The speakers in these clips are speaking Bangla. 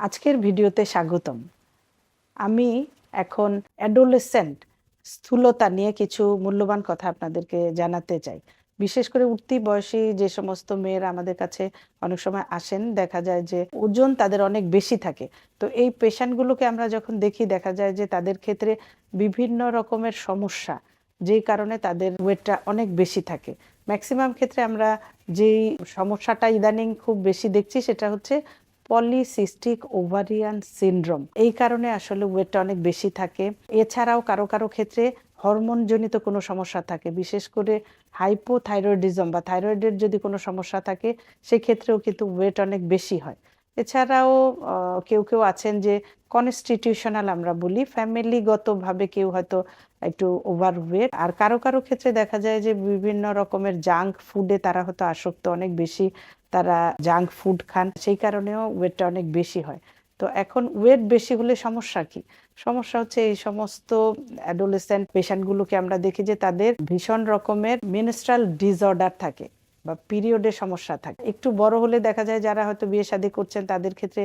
আজকের ভিডিওতে স্বাগতম। আমি এখন অ্যাডোলেসেন্ট স্থূলতা নিয়ে কিছু মূল্যবান কথা আপনাদেরকে জানাতে চাই। বিশেষ করে উঠতি বয়সী যে সমস্ত মেয়েরা আমাদের কাছে অনেক সময় আসেন, দেখা যায় যে ওজন তাদের অনেক বেশি থাকে। তো এই পেশেন্টগুলোকে আমরা যখন দেখি, দেখা যায় যে তাদের ক্ষেত্রে বিভিন্ন রকমের সমস্যা, যেই কারণে তাদের ওয়েটটা অনেক বেশি থাকে। ম্যাক্সিমাম ক্ষেত্রে আমরা যেই সমস্যাটা ইদানিং খুব বেশি দেখছি, সেটা হচ্ছে পলিসিস্টিক ওভারিয়ান সিন্ড্রোম এই কারণে আসলে ওয়েটটা অনেক বেশি থাকে। এছাড়াও কারও কারও ক্ষেত্রে হরমোনজনিত কোনো সমস্যা থাকে। বিশেষ করে হাইপোথাইরয়েডিজম বা থাইরয়েডের যদি কোনো সমস্যা থাকে, সেক্ষেত্রেও কিন্তু ওয়েট অনেক বেশি হয়। এছাড়াও কেউ কেউ আছেন যে কনস্টিটিউশনাল আমরা বলি ফ্যামিলিগতভাবে কেউ হয়তো একটু ওভারওয়েট আর কারও কারও ক্ষেত্রে দেখা যায় যে বিভিন্ন রকমের জাঙ্ক ফুডে তারা হয়তো আসক্ত, অনেক বেশি তারা জাঙ্ক ফুড খান, সেই কারণেও ওয়েটটা অনেক বেশি হয়। তো এখন ওয়েট বেশি হলে সমস্যা কি? সমস্যা হচ্ছে এই সমস্ত অ্যাডোলেসেন্ট পেশেন্টগুলোকে আমরা দেখি যে তাদের ভীষণ রকমের মিনিস্ট্রাল ডিসঅর্ডার থাকে। বা পিরিয়ডে সমস্যা থাকে। একটু বড় হলে দেখা যায় যারা হয়তো বিয়ে শাদী করছেন, তাদের ক্ষেত্রে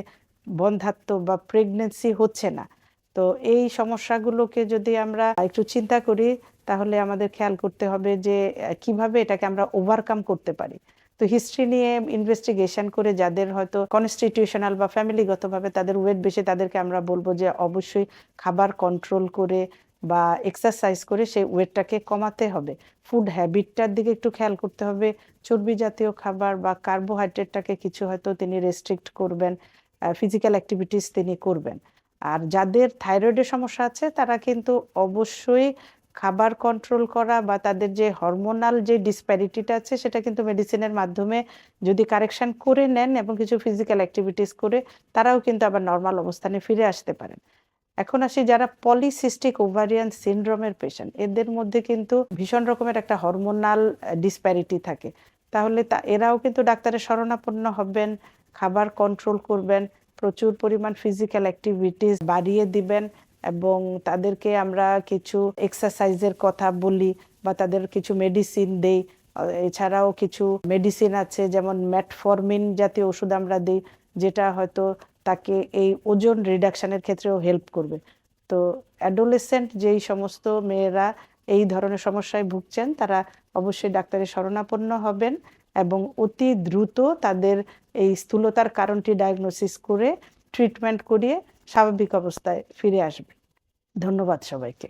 বন্ধাত্ম বা প্রেগনেন্সি হচ্ছে না। তো এই সমস্যাগুলোকে যদি আমরা একটু চিন্তা করি, তাহলে আমাদের খেয়াল করতে হবে যে কীভাবে এটাকে আমরা ওভারকাম করতে পারি। তো হিস্ট্রি নিয়ে ইনভেস্টিগেশন করে যাদের হয়তো কনস্টিটিউশনাল বা ফ্যামিলিগতভাবে তাদের ওয়েট বেশি, তাদেরকে আমরা বলব যে, অবশ্যই খাবার কন্ট্রোল করে বা এক্সারসাইজ করে সেই ওয়েটটাকে কমাতে হবে। ফুড হ্যাবিটটার দিকে একটু খেয়াল করতে হবে। চর্বি জাতীয় খাবার বা কার্বোহাইড্রেটটাকে কিছু হয়তো তিনি রেস্ট্রিক্ট করবেন ফিজিক্যাল অ্যাক্টিভিটিস তিনি করবেন। আর যাদের থাইরয়েডের সমস্যা আছে, তারা কিন্তু অবশ্যই খাবার কন্ট্রোল করা বা তাদের যে হরমোনাল যে ডিসপ্যারিটিটা আছে, সেটা কিন্তু মেডিসিনের মাধ্যমে যদি কারেকশন করে নেন এবং কিছু ফিজিক্যাল অ্যাক্টিভিটিস করে, তারাও কিন্তু আবার নর্মাল অবস্থানে ফিরে আসতে পারেন। এখন আসি যারা পলিসিস্টিক ওভারিয়ান সিনড্রোমের পেশেন্ট এদের মধ্যে কিন্তু ভীষণ রকমের একটা হরমোনাল ডিসপ্যারিটি থাকে। তাহলে তা, এরাও কিন্তু ডাক্তারের শরণাপন্ন হবেন, খাবার কন্ট্রোল করবেন, প্রচুর পরিমাণ ফিজিক্যাল অ্যাক্টিভিটিস বাড়িয়ে দিবেন এবং তাদেরকে আমরা কিছু এক্সারসাইজের কথা বলি বা তাদের কিছু মেডিসিন দেই। এছাড়াও কিছু মেডিসিন আছে, যেমন ম্যাটফরমিন জাতীয় ওষুধ আমরা দিই, যেটা হয়তো তাকে এই ওজন রিডাকশানের ক্ষেত্রেও হেল্প করবে। তো অ্যাডোলেসেন্ট যেই সমস্ত মেয়েরা এই ধরনের সমস্যায় ভুগছেন, তারা অবশ্যই ডাক্তারের শরণাপন্ন হবেন এবং অতি দ্রুত তাদের এই স্থূলতার কারণটি ডায়াগনোসিস করে ট্রিটমেন্ট করিয়ে স্বাভাবিক অবস্থায় ফিরে আসবে। ধন্যবাদ সবাইকে।